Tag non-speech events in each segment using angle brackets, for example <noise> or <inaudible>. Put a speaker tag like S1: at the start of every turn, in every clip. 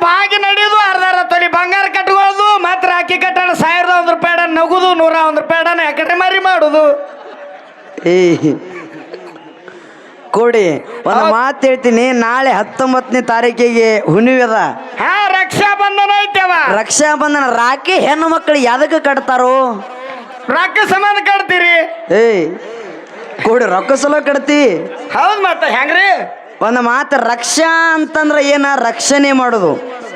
S1: ಬಾಗಿ ನಡೆಯೋದು ಅರ್ಧ ತೊಲಿ ಬಂಗಾರ ಕಟ್ಕೊಳ್ಳೋದು ಮಾತ್ರ ಅಕ್ಕಿ ಕಟ್ಟಣ ಸಾವಿರದ ಒಂದ್ ರೂಪಾಯಿ ನಗುದು ನೂರ ಒಂದ್ ರೂಪಾಯಿ ಎಕಡೆ ಮರಿ ಮಾಡುದು?
S2: ಏ ಕೊಡಿ ಒಂದು ಮಾತು ಹೇಳ್ತೀನಿ ನಾಳೆ ಹತ್ತೊಂಬತ್ತನೇ ತಾರೀಕಿಗೆ ಹುಣಿವೆದ
S1: ಹಾ ರಕ್ಷಾ ಬಂಧನ ಐತೆವ
S2: ರಕ್ಷಾ ಬಂಧನ ರಾಖಿ ಹೆಣ್ಣು ಮಕ್ಕಳು ಯಾದಕ್ಕೆ ಕಟ್ತಾರೋ?
S1: ರೊಕ್ಕ ಸಂಬಂಧ ಕಟ್ತೀರಿ?
S2: ಏಯ್ ಕೊಡಿ ರೊಕ್ಕ ಸಲ ಕಟ್ತಿ.
S1: ಹೌದ್ ಮತ್ತೆ ಹೆಂಗ್ರಿ?
S2: ಒಂದು ಮಾತು ರಕ್ಷಾ ಅಂತಂದ್ರೆ ಏನ ರಕ್ಷಣೆ ಮಾಡೋದು?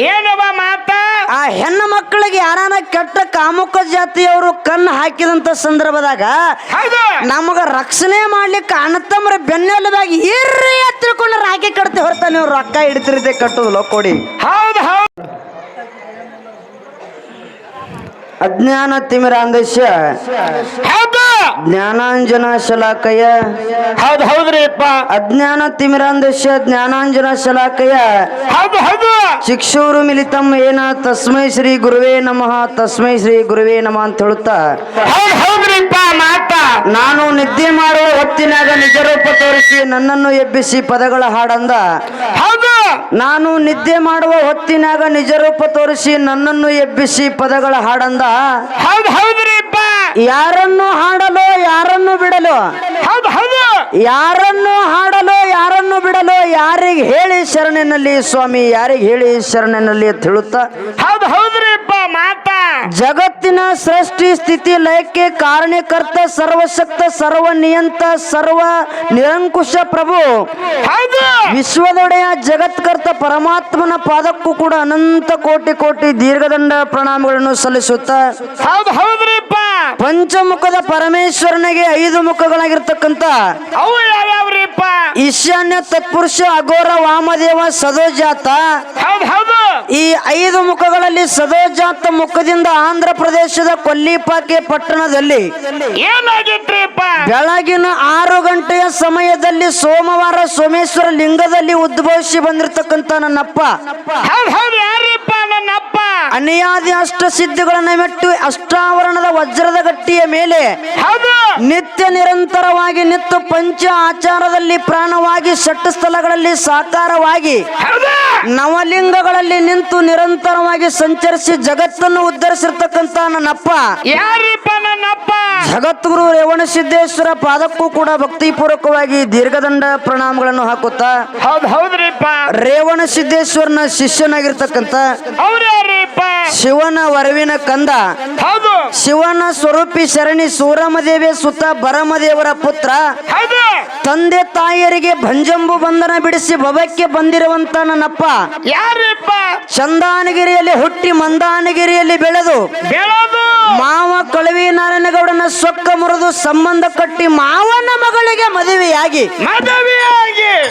S1: ಏನವ ಮಾತ?
S2: ಆ ಹೆಣ್ಣು ಮಕ್ಕಳಿಗೆ ಯಾರಾನ ಕೆಟ್ಟ ಕಾಮುಕ ಜಾತಿಯವರು ಕಣ್ಣು ಹಾಕಿದಂತ ಸಂದರ್ಭದಾಗ
S1: ಹೌದು.
S2: ನಮಗ ರಕ್ಷಣೆ ಮಾಡ್ಲಿಕ್ಕೆ ಅಣ್ಣತಮ್ಮರ ಬೆನ್ನೆಲುಬಾಗಿ ಇರ್ರಿ ಅಂತ ತಿಳ್ಕೊಂಡು ರಾಖಿ ಕಟ್ತಿ ಹೊರತ ನೀವು ರೊಕ್ಕ ಹಿಡಿತಿರುತ್ತೆ ಕಟ್ಟುದಿಲ್ಲ ಕೊಡಿ
S1: ಹೌದು ಹೌದು.
S2: ಅಜ್ಞಾನ ತಿಮಿರಾಂದೇಶ
S1: ಹೌದು.
S2: ಜ್ಞಾನಾಂಜನ ಶಲಾಕಯ
S1: ಹೌದು ಹೌದ್ರಿ ಅಪ್ಪ.
S2: ಅಜ್ಞಾನ ತಿಮಿರಾಂದೇಶ ಜ್ಞಾನಾಂಜನ ಶಲಾಕಯ
S1: ಹೌದು ಹೌದು.
S2: ಶಿಕ್ಷೂರು ಮಿಲಿತಂ ಏನ ತಸ್ಮೈ ಶ್ರೀ ಗುರುವೇ ನಮಃ ತಸ್ಮೈ ಶ್ರೀ ಗುರುವೇ ನಮಃ ಅಂತ ಹೇಳುತ್ತಾ?
S1: ಹೌದು ಹೌದ್ರಿ ಅಪ್ಪ ಮಾತ.
S2: ನಾನು ನಿದ್ದೆ ಮಾಡುವ ಹೊತ್ತಿನಾಗ ನಿಜರೂಪ ತೋರಿಸಿ ನನ್ನನ್ನು ಎಬ್ಬಿಸಿ ಪದಗಳ ಹಾಡಂದ.
S1: ಹೌದು.
S2: ನಾನು ನಿದ್ದೆ ಮಾಡುವ ಹೊತ್ತಿನಾಗ ನಿಜರೂಪ ತೋರಿಸಿ ನನ್ನನ್ನು ಎಬ್ಬಿಸಿ ಪದಗಳ ಹಾಡಂದ.
S1: ಹೌದು ಹೌದ್ರಿ.
S2: ಯಾರನ್ನು ಹಾಡಲು ಯಾರನ್ನು ಬಿಡಲು?
S1: ಹೌದ್ ಹೌದು.
S2: ಯಾರನ್ನು ಹಾಡಲು ಯಾರನ್ನು ಬಿಡಲು ಯಾರಿಗೆ ಹೇಳಿ ಶರಣೆನಲ್ಲಿ ಸ್ವಾಮಿ ಯಾರಿಗೆ ಹೇಳಿ ಶರಣೆನಲ್ಲಿ
S1: ಮಾತ.
S2: ಜಗತ್ತಿನ ಸೃಷ್ಟಿ ಸ್ಥಿತಿ ಲಯಕ್ಕೆ ಕಾರಣಕರ್ತ ಸರ್ವಶಕ್ತ ಸರ್ವ ನಿಯಂತ ಸರ್ವ ನಿರಂಕುಶ ಪ್ರಭು.
S1: ಹೌದು.
S2: ವಿಶ್ವದೊಡೆಯ ಜಗತ್ಕರ್ತ ಪರಮಾತ್ಮನ ಪಾದಕ್ಕೂ ಕೂಡ ಅನಂತ ಕೋಟಿ ಕೋಟಿ ದೀರ್ಘದಂಡ ಪ್ರಣಾಮಗಳನ್ನು ಸಲ್ಲಿಸುತ್ತಾ.
S1: ಹೌದ್ ಹೌದ್ರಿ ಅಪ್ಪ.
S2: ಪಂಚಮುಖದ ಪರಮೇಶ್ವರನಿಗೆ ಐದು ಮುಖಗಳಾಗಿರ್ತಕ್ಕಂತ
S1: ಅವು
S2: ಈಶಾನ್ಯ ತತ್ಪುರುಷ ಅಘೋರ ವಾಮದೇವ ಸದೋಜಾತ. ಈ ಐದು ಮುಖಗಳಲ್ಲಿ ಸದೋಜಾತ ಮುಖದಿಂದ ಆಂಧ್ರ ಪ್ರದೇಶದ ಕೊಲ್ಲಿಪಾಕೆ ಪಟ್ಟಣದಲ್ಲಿ ಬೆಳಗಿನ ಆರು ಗಂಟೆಯ ಸಮಯದಲ್ಲಿ ಸೋಮವಾರ ಸೋಮೇಶ್ವರ ಲಿಂಗದಲ್ಲಿ ಉದ್ಭವಿಸಿ ಬಂದಿರತಕ್ಕಂತ ನನ್ನಪ್ಪ
S1: ಹೌದ್ ಹೌದ್ ಯಾರಿಪ್ಪ ನನ್ನಪ್ಪ
S2: ಅನಿಯಾದಿ ಅಷ್ಟ ಸಿದ್ಧಿಗಳನ್ನ ಮೆಟ್ಟು ಅಷ್ಟಾವರಣದ ವಜ್ರದ ಗಟ್ಟಿಯ ಮೇಲೆ ನಿತ್ಯ ನಿರಂತರವಾಗಿ ನಿತ್ತು ಪಂಚ ಆಚಾರದಲ್ಲಿ ಪ್ರಾಣವಾಗಿ ಷಟ್ ಸ್ಥಳಗಳಲ್ಲಿ ಸಾಕಾರವಾಗಿ ನವಲಿಂಗಗಳಲ್ಲಿ ನಿಂತು ನಿರಂತರವಾಗಿ ಸಂಚರಿಸಿ ಜಗತ್ತನ್ನು ಉದ್ಧರಿಸಿರ್ತಕ್ಕಂತ ನನ್ನಪ್ಪ. ಜಗದ್ಗುರು ರೇವಣ ಸಿದ್ದೇಶ್ವರ ಪಾದಕ್ಕೂ ಕೂಡ ಭಕ್ತಿಪೂರ್ವಕವಾಗಿ ದೀರ್ಘದಂಡ ಪ್ರಣಾಮಗಳನ್ನು ಹಾಕುತ್ತಾ ರೇವಣ ಸಿದ್ದೇಶ್ವರನ ಶಿಷ್ಯನಾಗಿರ್ತಕ್ಕಂಥ ಶಿವನ ವರವಿನ ಕಂದ.
S1: ಹೌದು.
S2: ಶಿವನ ಸ್ವರೂಪಿ ಶರಣಿ ಸೂರಮದೇವಿ ಸುತ್ತ ಬರಮದೇವರ ಪುತ್ರ. ತಂದೆ ತಾಯಿಯರಿಗೆ ಭಂಜಂಬು ಬಂಧನ ಬಿಡಿಸಿ ಭವಕ್ಕೆ ಬಂದಿರುವಂತ ನನ್ನಪ್ಪ.
S1: ಯಾರಿಪ್ಪ?
S2: ಚಂದಾನಗಿರಿಯಲ್ಲಿ ಹುಟ್ಟಿ ಮಂದಾನಗಿರಿಯಲ್ಲಿ ಬೆಳೆದು ಮಾವ ಕಳವಿ ನಾರಾಯಣಗೌಡನ ಸೊಕ್ಕ ಮುರಿದು ಸಂಬಂಧ ಕಟ್ಟಿ ಮಾವನ ಮಗಳಿಗೆ ಮದುವೆಯಾಗಿ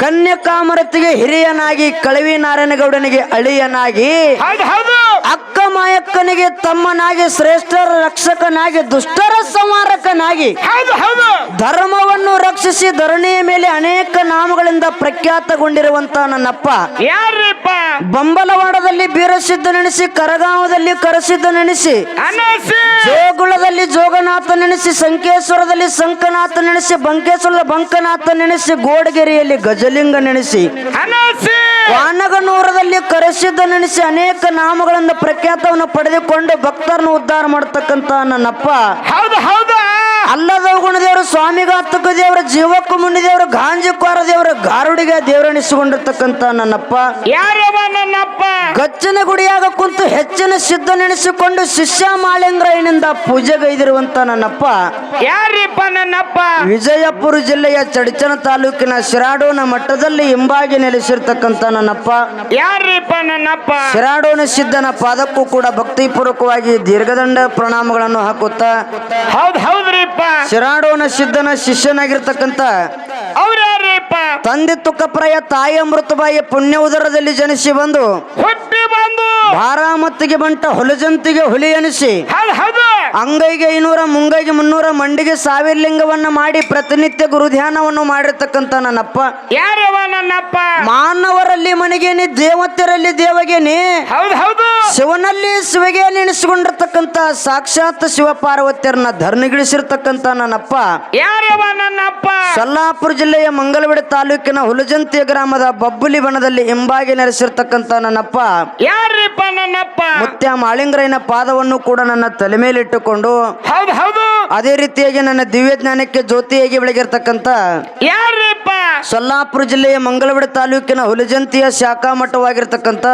S2: ಕನ್ಯಕಾಮರತಿಗೆ ಹಿರಿಯನಾಗಿ ಕಳವಿ ನಾರಾಯಣಗೌಡನಿಗೆ ಅಳಿಯನಾಗಿ ಮಾಯಕ್ಕನಿಗೆ ತಮ್ಮನಾಗಿ ಶ್ರೇಷ್ಠರ ರಕ್ಷಕನಾಗಿ ದುಷ್ಟರ ಸಂಹಾರಕನಾಗಿ ಧರ್ಮವನ್ನು ರಕ್ಷಿಸಿ ಧರಣಿಯ ಮೇಲೆ ಅನೇಕ ನಾಮಗಳಿಂದ ಪ್ರಖ್ಯಾತಗೊಂಡಿರುವಂತ ನನ್ನಪ್ಪ. ಬಂಬಲವಾಡದಲ್ಲಿ ಬೀರಸಿದ್ದ ನೆನೆಸಿ ಕರಗಾವದಲ್ಲಿ ಕರಸಿದ್ಧ ನೆನೆಸಿ ಜೋಗನಾಥ ನೆನೆಸಿ ಸಂಕೇಶ್ವರದಲ್ಲಿ ಸಂಕನಾಥ ನೆನೆಸಿ ಬಂಕೇಶ್ವರದ ಬಂಕನಾಥ ನೆನೆಸಿ ಗೋಡಗೆರೆಯಲ್ಲಿ ಗಜಲಿಂಗ ನೆನೆಸಿ ವಾನಗನೂರದಲ್ಲಿ ಕರೆಸಿದ್ದ ನೆನೆಸಿ ಅನೇಕ ನಾಮಗಳನ್ನು ಪ್ರಖ್ಯಾತವನ್ನು ಪಡೆದುಕೊಂಡು ಭಕ್ತರನ್ನು ಉದ್ಧಾರ ಮಾಡತಕ್ಕಂತ ನನ್ನಪ್ಪ.
S1: ಹೌದು ಹೌದು.
S2: ಅಲ್ಲದ ಗುಣದೇವರು ಸ್ವಾಮಿಗಾತಕ ದೇವರ ಜೀವಕ್ಕೂ ಮುನಿದೇವರು ಗಾಂಜಿಕ್ವಾರ ದೇವರ ಗಾರುಡಿಗೆ ದೇವರೆನಿಸಿಕೊಂಡಿರ್ತಕ್ಕಂತ ನನ್ನಪ್ಪ.
S1: ಯಾರವ ನನ್ನಪ್ಪ?
S2: ಗಚ್ಚನ ಗುಡಿಯಾಗ ಕುಂತು ಹೆಚ್ಚಿನ ಸಿದ್ಧ ನೆನೆಸಿಕೊಂಡು ಶಿಷ್ಯ ಪೂಜೆ ಪೂಜೆಗೈದಿರುವಂತ ನನ್ನಪ್ಪ.
S1: ಯಾರಿಪ್ಪ ನನ್ನಪ್ಪ?
S2: ವಿಜಯಪುರ ಜಿಲ್ಲೆಯ ಚಡಚನ ತಾಲೂಕಿನ ಶಿರಾಡೋನ ಮಟ್ಟದಲ್ಲಿ ಹಿಂಬಾಗಿ ನೆಲೆಸಿರ್ತಕ್ಕಂತ ನನ್ನಪ್ಪ.
S1: ಯಾರಿಪ್ಪ ನನ್ನಪ್ಪ?
S2: ಶಿರಾಡೋನ ಸಿದ್ಧನ ಪಾದಕ್ಕೂ ಕೂಡ ಭಕ್ತಿಪೂರ್ವಕವಾಗಿ ದೀರ್ಘದಂಡ ಪ್ರಣಾಮಗಳನ್ನು ಹಾಕುತ್ತಾ.
S1: ಹೌದು ಹೌದ್ರಿಪ್ಪ
S2: ಶಿರಾಡೋನ ಸಿದ್ಧನ ಶಿಷ್ಯನಾಗಿರ್ತಕ್ಕಂಥ
S1: ಯಾರಿಪ್ಪ
S2: ತಂದೆ ತುಕ್ಕಪ್ರಾಯ ತಾಯಿ ಅಮೃತಬಾಯಿ ಪುಣ್ಯ ಉದರದಲ್ಲಿ ಜನಿಸಿ ಬಂದು
S1: ಹುಟ್ಟಿ ಬಂದು.
S2: ಬಾರಾಮತ್ತಿಗೆ ಬಂಟ ಹೊಲಜಂತಿಗೆ ಹುಲಿ ಎನಿಸಿ ಅಂಗೈಗೆ ಐನೂರ ಮುಂಗೈಗೆ ಮುನ್ನೂರ ಮಂಡಿಗೆ ಸಾವಿರ ಲಿಂಗವನ್ನ ಮಾಡಿ ಪ್ರತಿನಿತ್ಯ ಗುರು ಧ್ಯಾನವನ್ನು ಮಾಡಿರ್ತಕ್ಕಂಥ ನನ್ನಪ್ಪ.
S1: ಯಾರವ ನನ್ನಪ್ಪ?
S2: ಮಾನವರಲ್ಲಿ ಮನೆಗೇನಿ ದೇವತೆರಲ್ಲಿ ದೇವಗೇನಿ
S1: ಹೌದು ಹೌದು.
S2: ಶಿವನಲ್ಲಿ ಶಿವಗೆ ನೆನೆಸಿಕೊಂಡಿರ್ತಕ್ಕಂಥ ಸಾಕ್ಷಾತ್ ಶಿವ ಪಾರ್ವತಿಯರನ್ನ ಧರ್ಮಿಗಿಳಿಸಿರ್ತಕ್ಕಂತ ನನ್ನಪ್ಪ
S1: ಯಾರವ ನನ್ನಪ್ಪ?
S2: ಸೊಲ್ಲಾಪುರ ಜಿಲ್ಲೆಯ ಮಂಗಲವಿಡ ತಾಲೂಕಿನ ಹುಲಜಂತಿ ಗ್ರಾಮದ ಬಬ್ಬುಲಿ ಬನದಲ್ಲಿ ಹಿಂಬಾಗಿ ನೆಲೆಸಿರ್ತಕ್ಕಂತ ನನ್ನಪ್ಪ.
S1: ಯಾರಪ್ಪ ನನ್ನಪ್ಪ?
S2: ಮುತ್ಯ ಮಾಳಿಂಗರಯ್ಯನ ಪಾದವನ್ನು ಕೂಡ ನನ್ನ ತಲೆ
S1: ಹೌದು ಹೌದು.
S2: ಅದೇ ರೀತಿಯಾಗಿ ನನ್ನ ದಿವ್ಯ ಜ್ಞಾನಕ್ಕೆ ಜ್ಯೋತಿಯಾಗಿ ಬೆಳಗಿರ್ತಕ್ಕಂಥ
S1: ಯಾರಪ್ಪ?
S2: ಸೊಲ್ಲಾಪುರ ಜಿಲ್ಲೆಯ ಮಂಗಳವಾಡ ತಾಲೂಕಿನ ಹುಲಜಂತಿಯ ಶಾಖಾ ಮಠವಾಗಿರ್ತಕ್ಕಂಥ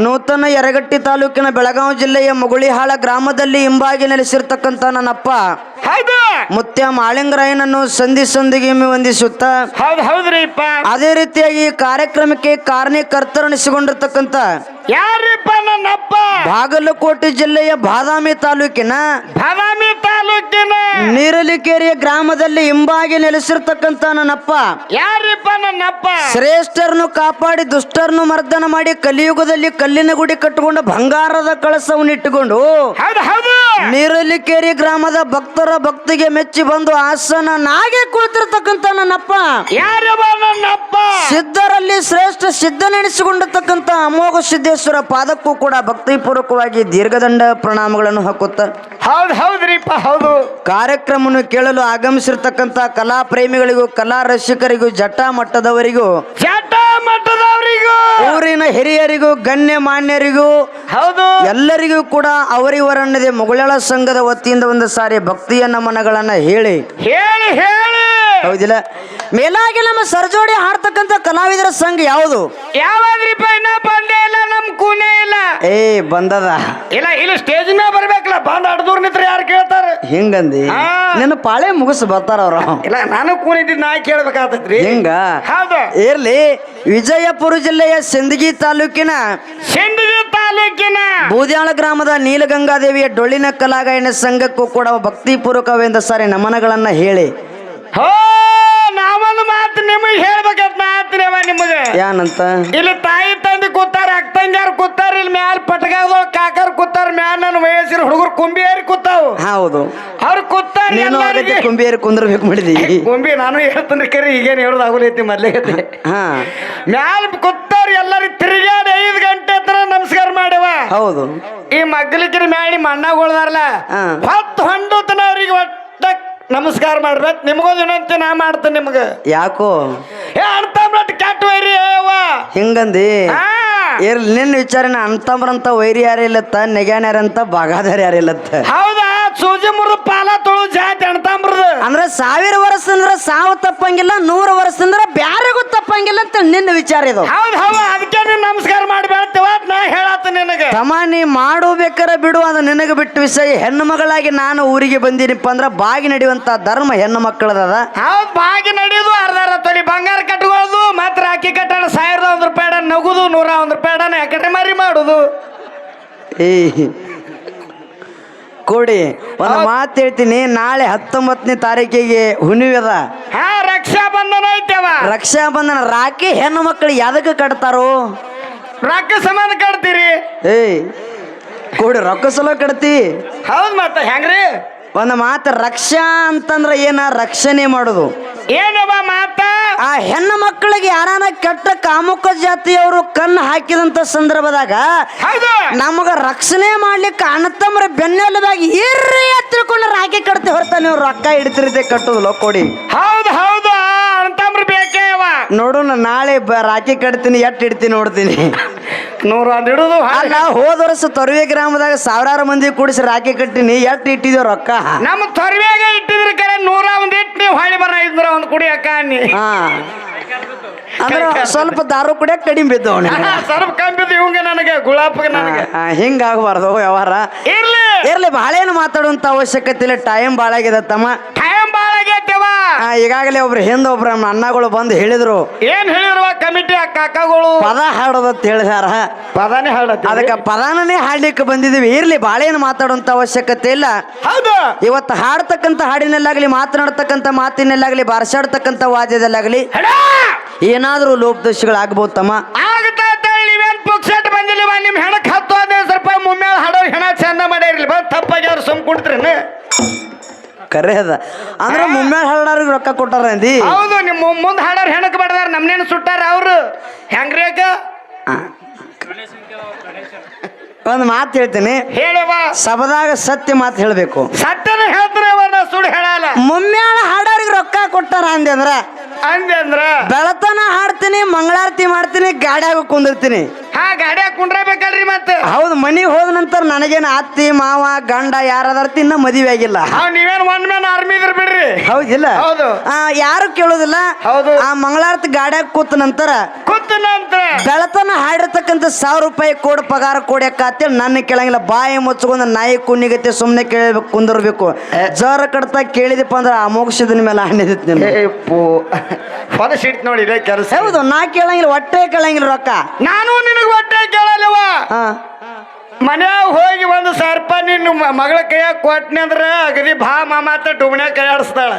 S2: ನೂತನ ಯರಗಟ್ಟಿ ತಾಲೂಕಿನ ಬೆಳಗಾವಿ ಜಿಲ್ಲೆಯ ಮುಗುಳಿಹಾಳ ಗ್ರಾಮದಲ್ಲಿ ಹಿಂಬಾಗಿ ನೆಲೆಸಿರ್ತಕ್ಕಂಥ ನನ್ನಪ್ಪ.
S1: ಹೌದು.
S2: ಮುತ್ಯ ಮಾಳಿಂಗರಾಯನನ್ನು ಸಂಧಿ ಸಂಧಿಗೆ ವಂದಿಸುತ್ತ
S1: ಹೌದು ಹೌದ್ರಿಪ್ಪ
S2: ಅದೇ ರೀತಿಯಾಗಿ ಈ ಕಾರ್ಯಕ್ರಮಕ್ಕೆ ಕಾರಣಕರ್ತರಣಿಸಿಕೊಂಡಿರ್ತಕ್ಕಂಥ
S1: ಯಾರಿಪ್ಪ ನನ್ನಪ್ಪ?
S2: ಬಾಗಲಕೋಟೆ ಜಿಲ್ಲೆಯ ಬಾದಾಮಿ ತಾಲೂಕಿನ
S1: ಬಾದಾಮಿ ತಾಲೂಕಿನ
S2: ನೀರಲಿಕೇರಿಯ ಗ್ರಾಮದಲ್ಲಿ ಹಿಂಬಾಗಿ ನೆಲೆಸಿರ್ತಕ್ಕಂಥ ನನ್ನಪ್ಪ
S1: ಯಾರಿಪ್ಪ ನನ್ನಪ್ಪ?
S2: ಶ್ರೇಷ್ಠರನ್ನು ಕಾಪಾಡಿ ದುಷ್ಟರನ್ನು ಮರ್ದನ ಮಾಡಿ ಕಲಿಯುಗದಲ್ಲಿ ಕಲ್ಲಿನ ಗುಡಿ ಕಟ್ಟಿಕೊಂಡು ಬಂಗಾರದ ಕಳಸವನ್ನು ಇಟ್ಟುಕೊಂಡು
S1: ಹೌದು ಹೌದು
S2: ನೀರಲಿಕೇರಿ ಗ್ರಾಮದ ಭಕ್ತರ ಭಕ್ತಿಗೆ ಮೆಚ್ಚಿ ಬಂದು ಆಸನ ನಾಗೆ ಕುಳಿತಿರ್ತಕ್ಕಂಥ ನನ್ನಪ್ಪ.
S1: ಯಾರವ ನನ್ನಪ್ಪ?
S2: ಸಿದ್ಧರಲ್ಲಿ ಶ್ರೇಷ್ಠ ಸಿದ್ಧನೆನಿಸಿಕೊಂಡಿರ್ತಕ್ಕಂಥ ಅಮೋಘ ಸಿದ್ದೇಶ್ವರ ಪಾದಕ್ಕೂ ಕೂಡ ಭಕ್ತಿಪೂರ್ವಕವಾಗಿ ದೀರ್ಘದಂಡ ಪ್ರಣಾಮಗಳನ್ನು ಹಾಕುತ್ತ.
S1: ಹೌದು ಹೌದ್ರಿಪ್ಪ ಹೌದು.
S2: ಕಾರ್ಯಕ್ರಮವನ್ನು ಕೇಳಲು ಆಗಮಿಸಿರ್ತಕ್ಕಂಥ ಕಲಾ ಪ್ರೇಮಿಗಳಿಗೂ ಕಲಾ ರಸಿಕರಿಗೂ ಜಟ ಮಟ್ಟದವರಿಗೂ
S1: ಮಠದವರಿಗೂ
S2: ಊರಿನ ಹಿರಿಯರಿಗೂ ಗಣ್ಯ ಮಾನ್ಯರಿಗೂ
S1: ಹೌದು.
S2: ಎಲ್ಲರಿಗೂ ಕೂಡ ಅವರಿವರನ್ನದೇ ಮುಗುಳಳ ಸಂಘದ ವತಿಯಿಂದ ಒಂದು ಸಾರಿ ಭಕ್ತಿಯ ಮನಗಳನ್ನ ಹೇಳಿ.
S1: ಹೇಳಿ ಹೇಳಿ.
S2: ಹೌದಿಲ್ಲ? ಮೇಲಾಗಿ ನಮ್ಮ ಸರ್ಜೋಡಿ ಹಾಡ್ತಕ್ಕಂತ ಕಲಾವಿದರ ಸಂಘ ಯಾವುದು?
S1: ಯಾವಾಗ್ರಿಪ್ಪ ಇನ್ನ ಬಂದೇ ಇಲ್ಲ ನಮ್ ಕೂನೇ ಇಲ್ಲ.
S2: ಏ ಬಂದದ.
S1: ಇಲ್ಲ ಇಲ್ಲ ಸ್ಟೇಜ್ ಮೇಲೆ ಬರ್ಬೇಕಲ್ಲ ಬಂದ್ ಅಡ್ದೂರ್ ನಿತ್ರ ಯಾರು ಕೇಳ್ತಾರ?
S2: ಹಿಂಗಂದಿ?
S1: ಹಾ.
S2: ನಿನ್ನ ಪಾಳೆ ಮುಗಿಸ್ ಬರ್ತಾರ ಅವ್ರು.
S1: ಇಲ್ಲ ನಾನು ಕೂನಿದ್ದಿದ್ ನಾ ಕೇಳ್ಬೇಕಾಗ್ತೈತ್ರಿ
S2: ಹಿಂಗ?
S1: ಹೌದು.
S2: ಇರ್ಲಿ ವಿಜಯಪುರ ಜಿಲ್ಲೆಯ ಸಿಂದಗಿ ತಾಲೂಕಿನ
S1: ಸಿಂದಗಿ ತಾಲೂಕಿನ
S2: ಬೂದ್ಯಾಳ ಗ್ರಾಮದ ನೀಲಗಂಗಾದೇವಿಯ ಡೊಳ್ಳಿನ ಕಲಾಗಾಯನ ಸಂಘಕ್ಕೂ ಕೂಡ ಭಕ್ತಿಪೂರ್ವಕವೆಂದ ಸರಿ ನಮನಗಳನ್ನ ಹೇಳಿ.
S1: ಹೋ ನಾವೊಂದು ಮಾತು ನಿಮಗೆ ಹೇಳ್ಬೇಕಂತ ಮಾತಿನವ ನಿಮಗೆ.
S2: ಏನಂತ
S1: ಇಲ್ಲಿ ತಾಯಿ ತಂದೆ ಕೂತಾರ ಅಕ್ಕಂಗಾರ ಕೂತಾರ ಇಲ್ಲಿ ಮ್ಯಾಲ ಪಟಗಾದ ಕಾಕರ್ ಕೂತಾರ ಮ್ಯಾಲ ನನ್ನ ವಯಸ್ಸಿನ ಹುಡುಗರು ಕುಂಬಿ ಏರಿ ಕೂತಾವು.
S2: ಹೌದು.
S1: ಅವ್ರು ಕೂತಾರ
S2: ನೀನು
S1: ಎಲ್ಲರಿಗೆ.
S2: ಅದಕ್ಕೆ ಕುಂಬಿಯರು ಕುಂದ್ರಬೇಕು ಮಾಡಿದಿ. <laughs>
S1: ಕುಂಬಿ ನಾನು ಹೇಳ್ತೀನಿ ಕರಿ ಈಗೇನು ಹೇಳೋದು ಆಗುಲೈತಿ ಮೊದ್ಲೇಗತಿ
S2: ಹಾ.
S1: ಮ್ಯಾಲ ಕೂತಾರ ಎಲ್ಲರಿಗೆ ತಿರುಗಾಡಿ ಐದು ಗಂಟೆ ಹತ್ರ ನಮಸ್ಕಾರ ಮಾಡ್ಯವ.
S2: ಹೌದು.
S1: ಈ ಮಗ್ಲಿಕ್ಕಿನ ಮ್ಯಾಳಿ ಮಣ್ಣಾಗೊಳ್ದಾರಲ್ಲ
S2: ಹಾ.
S1: ಹತ್ತು ಹಂಡುತನ ಅವ್ರಿಗೆ ಒಟ್ಟ ನಮಸ್ಕಾರ ಮಾಡ್ಬೇಕು. ನಿಮಗೂ ವಿನಂತಿ ನಾ ಮಾಡ್ತೇನೆ ನಿಮ್ಗೆ.
S2: ಯಾಕೋ?
S1: ಏ ಕೆಟ್ಟ ವೈರಿ ಅವ್ವ
S2: ಹಿಂಗಂದಿ?
S1: ಆ
S2: ಇರ್ಲಿ ನಿನ್ನ ವಿಚಾರನ ಅಂತಂಬ್ರಂತ ವೈರಿ ಯಾರಿಲ್ಲತ್ತ ನೆಗ್ಯಾನ್ಯಾರಂತ ಬಾಗಾದಾರ ಯಾರಿಲ್ಲತ್ತ
S1: ಹೌದಾ? ಸೂಜಿ ಮುರಿದು ಪಾಲ ತೊಳು ಜಾತಿ ಅಣ್ತಾಮ್ರದ
S2: ಅಂದ್ರೆ ಸಾವಿರ ಅಂದ್ರೆ ಸಾವು ತಪ್ಪಂಗಿಲ್ಲ ನೂರು ಅಂದ್ರೆ ಬ್ಯಾರಿಗೂ ತಪ್ಪಂಗಿಲ್ಲ ಅಂತ ನಿನ್ನ ವಿಚಾರ ಇದು.
S1: ಹೌದು ಹೌದು ಅದಕ್ಕೆ ನೀನ್ ನಮಸ್ಕಾರ ಮಾಡಿ ಬೇಡ್ತೀವ ನಾ ಹೇಳತ್ತ ನಿನಗೆ.
S2: ತಮ್ಮ ನೀ ಮಾಡು ಬೇಕಾರ ಬಿಡು ಅದು ನಿನಗೆ ಬಿಟ್ಟು ವಿಷಯ. ಹೆಣ್ಣು ಮಗಳಾಗಿ ನಾನು ಊರಿಗೆ ಬಂದಿನಿಪ್ಪ ಅಂದ್ರೆ ಬಾಗಿ ನಡೆಯುವಂತ ಧರ್ಮ ಹೆಣ್ಣು ಮಕ್ಕಳದ
S1: ಹೌದು ಬಾಗಿ ನಡೆಯೋದು ಅರ್ಧ ತೊಲಿ ಬಂಗಾರ ಕಟ್ಕೊಳ್ಳೋದು ಮಾತ್ರ ಅಕ್ಕಿ ಕಟ್ಟಣ ಸಾವಿರದ ಒಂದು ರೂಪಾಯಿ ನಗುದು ನೂರ ಒಂದು ರೂಪಾಯಿ ಯಾಕಡೆ ಮಾರಿ ಮಾಡುದು.
S2: ಏ ಕೊಡಿ. ಒಂದು ಮಾತು ಹೇಳ್ತೀನಿ ನಾಳೆ ಹತ್ತೊಂಬತ್ತನೇ ತಾರೀಕಿಗೆ ಹುಣ್ಣಿಮೆ ಅದ.
S1: ಹಾ ರಕ್ಷಾ ಬಂಧನ ಐತೆವ
S2: ರಕ್ಷಾ ಬಂಧನ ರಾಖಿ ಹೆಣ್ಣು ಮಕ್ಕಳು ಯಾದಕ್ಕೆ ಕಟ್ತಾರೋ?
S1: ರೊಕ್ಕ ಸಂಬಂಧ ಕಟ್ತೀರಿ.
S2: ಏಯ್ ಕೊಡಿ ರೊಕ್ಕ ಸಲೋ ಕಟ್ತಿ.
S1: ಹೌದ್ ಮತ್ತ ಹೆಂಗ್ರಿ?
S2: ಒಂದು ಮಾತು ರಕ್ಷಾ ಅಂತಂದ್ರೆ ಏನ ರಕ್ಷಣೆ ಮಾಡೋದು?
S1: ಏನವ ಮಾತ?
S2: ಆ ಹೆಣ್ಣು ಮಕ್ಕಳಿಗೆ ಯಾರಾನ ಕೆಟ್ಟ ಕಾಮುಕ ಜಾತಿಯವರು ಕಣ್ಣು ಹಾಕಿದಂತ ಸಂದರ್ಭದಾಗ
S1: ಹೌದು.
S2: ನಮಗ ರಕ್ಷಣೆ ಮಾಡ್ಲಿಕ್ಕೆ ಅಣ್ಣತಮ್ಮರ ಬೆನ್ನೆಲುಬಾಗಿ ಇರ್ರಿ ತಿಳ್ಕೊಂಡ್ರೆ ತಿಳ್ಕೊಂಡು ರಾಖಿ ಕಟ್ತಿ ಹೊರತ ನೀವು ರೊಕ್ಕ ಹಿಡಿತಿರುತ್ತೆ ಕಟ್ಟೋದು ಕೊಡಿ
S1: ಹೌದು.
S2: ನೋಡೋಣ ನಾಳೆ ಬ ರಾಖಿ ಕಟ್ತೀನಿ ಎಟ್ಟು ಇಡ್ತೀನಿ ನೋಡ್ತೀನಿ.
S1: ನೂರ ಒಂದ್
S2: ಅಲ್ಲ ಹೋದ ವರ್ಷ ತೊರವೆ ಗ್ರಾಮದಾಗ ಸಾವಿರಾರು ಮಂದಿ ಕೂಡಿಸಿ ರಾಖಿ ಕಟ್ಟಿನಿ ಎಟ್ಟು ಇಟ್ಟಿದ್ಯೋ ರೊಕ್ಕ.
S1: ನಮ್ಮ ತೊರ್ವ್ಯಾಗ ಇಟ್ಟಿದ್ರ ಕರೆ ನೂರ ಒಂದ್ ಇಟ್ಟು ನೀವು ಹಳ್ಳಿ ಬರ ಇದ್ರ ಒಂದು ಕುಡಿ ನೀ
S2: ಹಾ. ಅಂದ್ರೆ ಸ್ವಲ್ಪ ದಾರು ಕುಡಿಯಕ್ ಕಡಿಮೆ ಬಿದ್ದವ
S1: ಸ್ವಲ್ಪ ಕಂಬಿದ್ದು ಇವಂಗ ನನಗೆ ಗುಲಾಬ್ ನನಗೆ.
S2: ಹಿಂಗಾಗಬಾರ್ದು ವ್ಯವಹಾರ.
S1: ಇರ್ಲಿ.
S2: ಇರ್ಲಿ ಏನು ಮಾತಾಡುವಂತ ಅವಶ್ಯಕತೆ ಇಲ್ಲ ಟೈಮ್ ಬಾಳಾಗಿದೆ ತಮ್ಮ. ಆ, ಈಗಾಗಲೇ ಒಬ್ರು ಹಿಂದೆ ಒಬ್ರು ನಮ್ಮ ಅಣ್ಣಗಳು ಬಂದು ಹೇಳಿದ್ರು
S1: ಏನ್ ಹೇಳಿರುವ ಕಮಿಟಿ ಆ ಕಾಕಗಳು?
S2: ಪದ ಹಾಡೋದತ್ ಹೇಳಿದಾರ
S1: ಪದಾನೇ ಹಾಡ
S2: ಅದಕ್ಕೆ ಪದಾನನೇ ಹಾಡ್ಲಿಕ್ಕೆ ಬಂದಿದೀವಿ ಇರ್ಲಿ ಬಾಳೇನು ಮಾತಾಡುವಂತ ಅವಶ್ಯಕತೆ ಇಲ್ಲ.
S1: ಹೌದು.
S2: ಇವತ್ತು ಹಾಡ್ತಕ್ಕಂಥ ಹಾಡಿನಲ್ಲಾಗ್ಲಿ ಮಾತನಾಡ್ತಕ್ಕಂಥ ಮಾತಿನಲ್ಲಾಗ್ಲಿ ಬಾರ್ಸಾಡ್ತಕ್ಕಂಥ ವಾದ್ಯದಲ್ಲಾಗ್ಲಿ
S1: ಹೆಣ!
S2: ಏನಾದರೂ ಲೋಪದೋಷಗಳಾಗ್ಬೋದು ತಮ್ಮ
S1: ಆಗ್ತಾ ನೀವೇನ್ ಪುಕ್ಸೆಟ್ ಬಂದಿಲ್ಲ ನಿಮ್ ಹೆಣಕ್ ಹತ್ತು ಹದಿನೈದು ರೂಪಾಯಿ ಮುಮ್ಮೇಳ ಹಾಡೋ ಹೆಣ ಚಂದ ಮಾಡ್ಯಾರಿಲ್ಲ ತಪ್ಪಾಗಿ ಅವ್ರು ಸುಮ್ ಕುಂಡ್ತ್ರೇನ
S2: ಕರೆ ಅದ. ಅಂದ್ರೆ ಮುಮ್ಮ್ಯಾಳ ಹಾಡೋರಿಗೆ ರೊಕ್ಕ ಕೊಟ್ಟಾರ ಅಂದಿ?
S1: ಹೌದು ನಿಮ್ಮ ಮುಂದೆ ಹಾಡೋರು ಹೆಣಕ್ ಬಡದಾರ ನಮ್ನೇನು ಸುಟ್ಟಾರ ಅವರು? ಹೆಂಗ್ರಿ ಅಕ್ಕ
S2: ಒಂದು ಮಾತು ಹೇಳ್ತೀನಿ.
S1: ಹೇಳವ.
S2: ಸಬದಾಗ ಸತ್ಯ ಮಾತು ಹೇಳಬೇಕು.
S1: ಸತ್ಯನ ಹೇಳ್ತಾರೆ ಸುಳ್ಳು ಹೇಳಲ್ಲ.
S2: ಮುಮ್ಮ್ಯಾಳ ಹಾಡೋರಿಗೆ ರೊಕ್ಕ ಕೊಟ್ಟಾರ ಅಂದೆ ಅಂದ್ರ?
S1: ಅಂದೆ ಅಂದ್ರ?
S2: ಬೆಳತನ ಹಾಡ್ತೀನಿ ಮಂಗಳಾರತಿ ಮಾಡ್ತೀನಿ ಗಾಡ್ಯಾಗ ಕುಂದಿರ್ತೀನಿ.
S1: ಹಾ ಗಾಡ್ಯಾಗ ಕುಂಡ್ರಬೇಕಲ್ರಿ ಮತ್ತೆ.
S2: ಹೌದು ಮನಿಗೆ ಹೋದ ನಂತರ ನನಗೇನು ಅತ್ತಿ ಮಾವ ಗಂಡ ಯಾರದಾರ್ತಿ ತಿನ್ನ ಮದುವೆ ಆಗಿಲ್ಲ.
S1: ಅವ್ ನೀವೇನ್ ಒನ್ ಮ್ಯಾನ್ ಆರ್ಮಿ ಇದ್ರ ಬಿಡ್ರಿ.
S2: ಹೌದಿಲ್ಲ?
S1: ಹೌದು.
S2: ಆ, ಯಾರು ಕೇಳೋದಿಲ್ಲ.
S1: ಹೌದು.
S2: ಆ ಮಂಗಳಾರತಿ ಗಾಡ್ಯಾಗ ಕೂತ ನಂತರ
S1: ಕೂತ ನಂತರ.
S2: ಬೆಳತನ ಹಾಡಿರ್ತಕ್ಕಂಥ ಸಾವಿರ ರೂಪಾಯಿ ಕೊಡು ಪಗಾರ ಕೊಡಕ್ಕ ಅಂತೇಳಿ ನನ್ನ ಕೇಳಂಗಿಲ್ಲ. ಬಾಯಿ ಮುಚ್ಕೊಂಡು ನಾಯಿ ಕುನ್ನಿಗತ್ತೆ ಸುಮ್ಮನೆ ಕೇಳಬೇಕು ಕುಂದಿರ್ಬೇಕು. ಜರ ಕಡತ ಕೇಳಿದಪ್ಪ ಅಂದ್ರೆ ಆ ಮೋಕ್ಷದ ಮೇಲೆ ನಿಮ್ಗೆ
S1: ಹೊಲ ಸಿಟ್ ನೋಡಿ ಇದೇ ಕೆಲಸ.
S2: ಹೌದು ನಾ ಕೇಳಂಗಿಲ್ಲ ಹೊಟ್ಟೆ ಕೇಳಂಗಿಲ್ಲ ರೊಕ್ಕ.
S1: ನಾನು ನಿನಗೆ ಹೊಟ್ಟೆ ಕೇಳಲಿವ?
S2: ಹಾ
S1: ಮನ್ಯಾಗ ಹೋಗಿ ಒಂದು ಸರ್ಪ ನಿನ್ನ ಮಗಳ ಕೈಯಾಗ ಕೊಟ್ನಿ ಅಂದ್ರೆ ಅಗದಿ ಭಾ ಮಾಮಾತ ಕೈ ಆಡಿಸ್ತಾಳ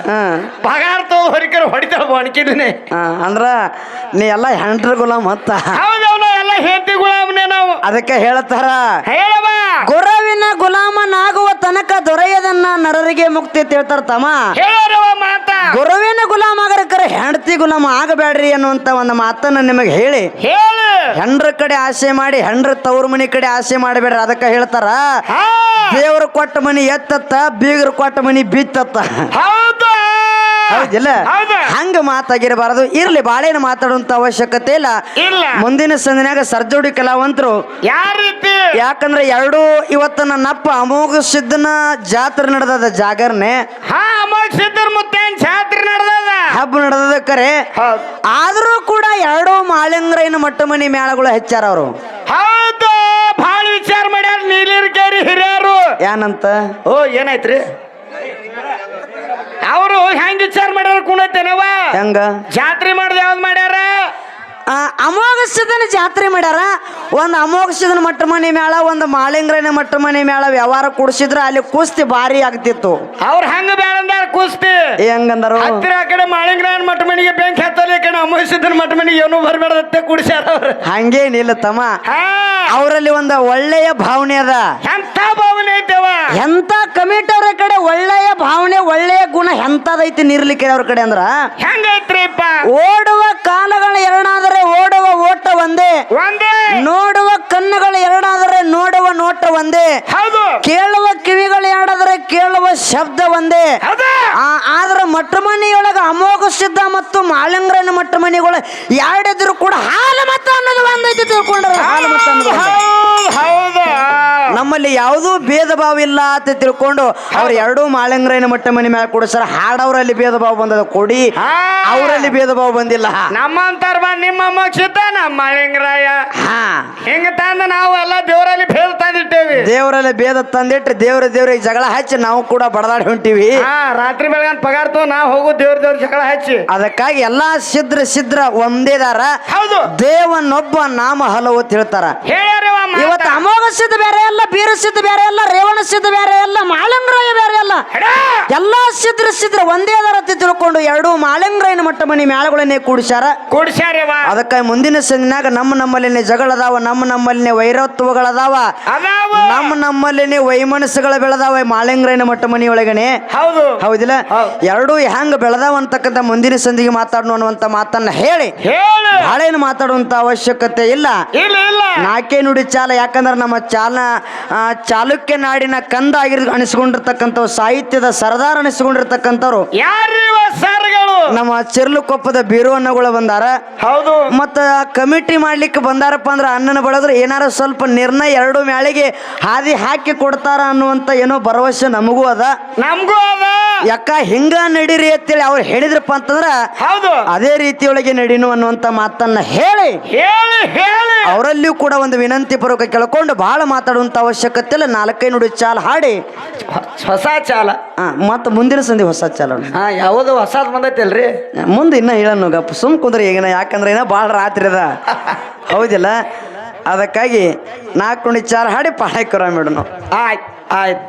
S1: ಪಗಾರ ತಗೋ ಹೊಡಿಕರ ಹೊಡಿತಾಳ
S2: ಒಣಕಿದ್ನಿ ಅಂದ್ರ ನೀ ಎಲ್ಲ ಹೆಂಡ್ರ ಗುಲಾಮ್ ಹತ್ತ
S1: ಹೌದವನ ಎಲ್ಲ ಹೆಂಡತಿ ಗುಲಾಮನೆ ನಾವು.
S2: ಅದಕ್ಕೆ ಹೇಳ್ತಾರ
S1: ಹೇಳವ
S2: ಗುರವಿನ ಗುಲಾಮನಾಗುವ ತನಕ ನರರಿಗೆ ಮುಕ್ತಿ ಅಂತ ಹೇಳ್ತಾರ ತಮ್ಮ.
S1: ಹೇಳರವ ಮಾತ.
S2: ಗುರುವಿನ ಗುಲಾಮ ಆಗರಕರ ಹೆಂಡತಿ ಗುಲಾಮ ಆಗಬೇಡ್ರಿ ಅನ್ನುವಂತ ಒಂದು ಮಾತನ್ನ ನಿಮಗೆ ಹೇಳಿ.
S1: ಹೇಳು.
S2: ಹೆಂಡ್ರ ಕಡೆ ಆಸೆ ಮಾಡಿ ಹೆಂಡ್ರ ತವ್ರ ಮನಿ ಕಡೆ ಆಸೆ ಮಾಡಬೇಡ್ರಿ ಅದಕ್ಕೆ ಹೇಳ್ತಾರ. ದೇವ್ರ ಕೊಟ್ಟ ಮನಿ ಎತ್ತತ್ತ ಬೀಗರು ಕೊಟ್ಟ ಮನಿ ಬಿತ್ತತ್ತ. ಹೌದಿಲ್ಲ?
S1: ಹೌದು.
S2: ಹಂಗ ಮಾತಾಗಿರಬಾರದು. ಇರ್ಲಿ ಬಾಳೆನ ಮಾತಾಡುವಂತ ಅವಶ್ಯಕತೆ ಇಲ್ಲ.
S1: ಇಲ್ಲ.
S2: ಮುಂದಿನ ಸಂದಿನಾಗ ಸರ್ಜೋಡಿ ಕಲಾವಂತರು.
S1: ಯಾವ ರೀತಿ?
S2: ಯಾಕಂದ್ರೆ ಎರಡು ಇವತ್ತ ನನ್ನಪ್ಪ ಅಮೋಘ ಸಿದ್ಧನ ಜಾತ್ರೆ ನಡೆದದ ಜಾಗರಣೆ
S1: ಹಾ ಅಮೋಘ ಸಿದ್ದರ ಮುತ್ತೇನ್ ಜಾತ್ರೆ ನಡೆದದ?
S2: ಹಬ್ಬ ನಡೆದದ ಕರೆ.
S1: ಹೌದು.
S2: ಆದ್ರೂ ಕೂಡ ಎರಡು ಮಾಳಿಂಗ್ರೈನ ಮಟ್ಟ ಮನಿ ಮೇಳಗಳು ಹೆಚ್ಚಾರ ಅವರು.
S1: ಹೌದು. ಬಹಳ ವಿಚಾರ ಮಾಡ್ಯಾರ ನೀಲಿರ್ಗೇರಿ ಹಿರಿಯರು.
S2: ಏನಂತ
S1: ಓ ಏನಾಯ್ತ್ರಿ? ಅವರು ಹೆಂಗ್ ವಿಚಾರ ಮಾಡ್ಯಾರ ಕುಣತೇನವ
S2: ಹೆಂಗ?
S1: ಜಾತ್ರೆ ಮಾಡಿದ ಯಾವ್ದು ಮಾಡ್ಯಾರ?
S2: ಅಮೋಘಸಿದನ ಅಮೋಘ ಜಾತ್ರೆ ಮಾಡ್ಯಾರ. ಒಂದು ಅಮೋಘಸಿದನ ಮಟ್ಟ ಮನೆ ಮೇಳ ಒಂದು ಮಾಳಿಂಗ್ರನ ಮಟ್ಟ ಮನೆ ಮೇಳ ವ್ಯವಹಾರ ಕುಡಿಸಿದ್ರ ಅಲ್ಲಿ ಕುಸ್ತಿ ಭಾರಿ ಆಗ್ತಿತ್ತು.
S1: ಅವ್ರ ಹಂಗ ಬೇಡಂದಾರ ಕುಸ್ತಿ?
S2: ಹೆಂಗಂದಾರ?
S1: ಹತ್ತಿರ ಆ ಕಡೆ ಮಾಳಿಂಗ್ರನ ಮಟ್ಟ ಮನೆಗೆ ಬೆಂಕಿ ಹತ್ತಲಿ ಈ ಕಡೆ ಅಮೋಹಿಸಿದ್ದನ ಮಟ್ಟ ಮನೆಗೆ ಏನೂ ಬರಬೇಡದತ್ತೆ ಕುಡಿಸ್ಯಾರ ಅವ್ರು.
S2: ಹಂಗೇನಿಲ್ಲ ತಮ್ಮ. ಅವರಲ್ಲಿ ಒಂದು ಒಳ್ಳೆಯ ಭಾವನೆ ಅದ.
S1: ಎಂತ ಭಾವನೆ ಐತೆವ
S2: ಎಂತ ಕಮಿಟಿ ಅವ್ರ ಕಡೆ ಒಳ್ಳೆಯ ಭಾವನೆ ಒಳ್ಳೆಯ ಗುಣ ಎಂತದೈತಿ ನಿರ್ಲಿಕ್ಕೆ ಅವ್ರ ಕಡೆ ಅಂದ್ರ?
S1: ಹೆಂಗೈತ್ರಿಪ್ಪ?
S2: ಓಡುವ ಕಾಲಗಳು ಎರಡಾದರೆ ಓಡುವ ಓಟ ಒಂದೇ.
S1: ಒಂದೇ.
S2: ನೋಡುವ ಕಣ್ಣುಗಳು ಎರಡಾದರೆ ನೋಡುವ ನೋಟ ಒಂದೇ.
S1: ಹೌದು.
S2: ಕೇಳುವ ಕಿವಿಗಳು ಎರಡಾದರೆ ಕೇಳುವ ಶಬ್ದ ಒಂದೇ.
S1: ಆದ್ರೆ
S2: ಆ ಆದ್ರೆ ಮಟ್ಟಮನಿಯೊಳಗ ಅಮೋಘ ಸಿದ್ಧ ಮತ್ತು ಮಾಳಿಂಗ್ರನ ಮಟ್ಟಮನಿಗಳು ಎರಡಿದ್ರು ಕೂಡ ಹಾಲು ಮತ ಅನ್ನೋದು ಒಂದೈತಿ ತಿಳ್ಕೊಂಡ್ರೆ. ಹಾಲು ಮತ ಅನ್ನೋದು ನಮ್ಮಲ್ಲಿ ಯಾವುದೂ ಭೇದ ಭಾವ ಇಲ್ಲ ಅಂತ ತಿಳ್ಕೊಂಡು ಅವ್ರು ಎರಡೂ ಮಾಳಂಗ್ರೈನ ಮಟ್ಟ ಮನಿ ಮ್ಯಾಲ ಸರ್ ಹಾಡವರಲ್ಲಿ ಭೇದ ಭಾವ ಬಂದದ ಕೊಡಿ. ಅವರಲ್ಲಿ ಭೇದ ಭಾವ ಬಂದಿಲ್ಲ
S1: ನಮ್ಮಂತಾರ ನಿಮ್ಮ ಮಕ್ಷಿತ ನಮ್ಮ ಮಾಳಿಂಗರಾಯ.
S2: ಹಾ.
S1: ಹಿಂಗ ತಂದ ನಾವು ಎಲ್ಲ ದೇವರಲ್ಲಿ ಭೇದ ತಂದಿಟ್ಟೇವಿ.
S2: ದೇವರಲ್ಲಿ ಭೇದ ತಂದಿಟ್ಟು ದೇವ್ರ ದೇವ್ರಿಗೆ ಜಗಳ ಹಚ್ಚಿ ನಾವು ಕೂಡ ಬಡದಾಡಿ ಹೊಂಟಿವಿ.
S1: ಹಾ ರಾತ್ರಿ ಬೆಳಗನ್ ಪಗಾರ ನಾವು ಹೋಗು ದೇವ್ರ ದೇವ್ರ ಜಗಳ ಹಚ್ಚಿ.
S2: ಅದಕ್ಕಾಗಿ ಎಲ್ಲಾ ಸಿದ್ರ ಸಿದ್ರ ಒಂದೇದಾರ
S1: ಹೌದು.
S2: ದೇವನೊಬ್ಬ ನಾಮ ಹಲವು ಅಂತ ಹೇಳ್ತಾರ
S1: ಹೇಳ್ಯಾರವ ಮಾತ.
S2: ಇವತ್ತು ಅಮೋಘ ಸಿದ್ಧ ಬೇರೆ ಅಲ್ಲ ಬೀರ ಸಿದ್ಧ ಬೇರೆ ಅಲ್ಲ ರೇವಣ ಸಿದ್ಧ ಬೇರೆ ಅಲ್ಲ ಮಾಳಂಗ್ರಾಯ ಅಲ್ಲ. ಎಲ್ಲ ಸಿದ್ರ ಸಿದ್ರ ಒಂದೇ ಅದರ ತಿಳ್ಕೊಂಡು ಎರಡು ಮಾಲಂಗ್ರೈನ ಮಟ್ಟ ಮನಿ ಮೇಳಗಳನ್ನೇ ಕೂಡಿಸ್ಯಾರ. ಅದಕ್ಕೆ ಮುಂದಿನ ಸಂದಿನಾಗ ನಮ್ಮ ನಮ್ಮಲ್ಲಿನೇ ಜಗಳದಾವ ನಮ್ಮ ನಮ್ಮಲ್ಲಿನೇ ವೈರತ್ವಗಳದಾವ ನಮ್ಮ ನಮ್ಮಲ್ಲಿನೇ ವೈಮನಸ್ಸುಗಳ ಬೆಳೆದಾವ ಮಾಲಂಗ್ರೈನ ಮಟ್ಟ ಮನಿ ಒಳಗನೆ
S1: ಹೌದು.
S2: ಹೌದಿಲ್ಲ? ಎರಡು ಹೆಂಗ್ ಬೆಳೆದಾವ ಅಂತಕ್ಕಂಥ ಮುಂದಿನ ಸಂದಿಗೆ ಮಾತಾಡೋಣ ಅನ್ನುವಂತ ಮಾತನ್ನ ಹೇಳಿ.
S1: ಹೇಳು.
S2: ಬಾಳೇನು ಮಾತಾಡುವಂತ ಅವಶ್ಯಕತೆ ಇಲ್ಲ. ನಾಲ್ಕೇ ನುಡಿ ಚಾಲ ಯಾಕಂದ್ರೆ ನಮ್ಮ ಚಾಲ ಚಾಲುಕ್ಯ ನಾಡಿನ ಕಂದ ಆಗಿರ್ ಅನಿಸ್ಕೊಂಡಿರ್ತಕ್ಕಂಥವ್ರು ಸಾಹಿತ್ಯದ ಸರದಾರ ಅನಿಸಿಕೊಂಡಿರ್ತಕ್ಕಂಥವ್ರು.
S1: ಸರ್ಗಳು?
S2: ನಮ್ಮ ಚಿರ್ಲುಕೊಪ್ಪದ ಬೀರು ಅನ್ನಗಳು ಬಂದಾರ.
S1: ಹೌದು.
S2: ಮತ್ತ ಕಮಿಟಿ ಮಾಡ್ಲಿಕ್ಕೆ ಬಂದಾರಪ್ಪ ಅಂದ್ರೆ ಅನ್ನನ ಬಳದ್ರೆ ಏನಾರ ಸ್ವಲ್ಪ ನಿರ್ಣಯ ಎರಡು ಮ್ಯಾಳಿಗೆ ಹಾದಿ ಹಾಕಿ ಕೊಡ್ತಾರ ಅನ್ನುವಂತ ಏನೋ ಭರವಸೆ ನಮಗೂ ಅದ.
S1: ನಮಗೂ ಅದ.
S2: ಯಾಕ ಹಿಂಗ ನಡೀರಿ ಅಂತೇಳಿ ಅವ್ರು ಹೇಳಿದ್ರಪ್ಪ ಅಂತಂದ್ರ
S1: ಹೌದು.
S2: ಅದೇ ರೀತಿಯೊಳಗೆ ನಡೀನು ಅನ್ನುವಂತ ಮಾತನ್ನ ಹೇಳಿ.
S1: ಹೇಳಿ ಹೇಳಿ.
S2: ಅವರಲ್ಲಿಯೂ ಕೂಡ ಒಂದು ವಿನಂತಿ ಪೂರ್ವಕ ಕೇಳ್ಕೊಂಡು ಬಹಳ ಮಾತಾಡುವಂತ ಅವಶ್ಯಕತೆ ಇಲ್ಲ. ನಾಲ್ಕೈ ನುಡಿ ಚಾಲ ಹಾಡಿ.
S1: ಹೊಸ ಚಾಲ.
S2: ಮತ್ತ ಮುಂದಿನ ಸಂಧಿ ಹೊಸ ಚಾಲ
S1: ಹಾ ಯಾವುದು ಬಂದೈತಿ ಬಂದೈತಲ್ರಿ?
S2: ಮುಂದೆ ಇನ್ನ ಹೇಳನ್ನು ಗಪ್ಪ ಸುಮ್ ಕುಂದ್ರೆ ಈಗಿನ ಯಾಕಂದ್ರೆ ಏನ ಬಹಳ ರಾತ್ರಿ ಅದ. ಹೌದಿಲ್ಲ? ಅದಕ್ಕಾಗಿ ನಾಲ್ಕು ನುಡಿ ಚಾಲ ಹಾಡಿ ಪಾಳಕ್ಕೆ ಮೇಡಮ್
S1: ಆಯ್ತು ಆಯ್ತು.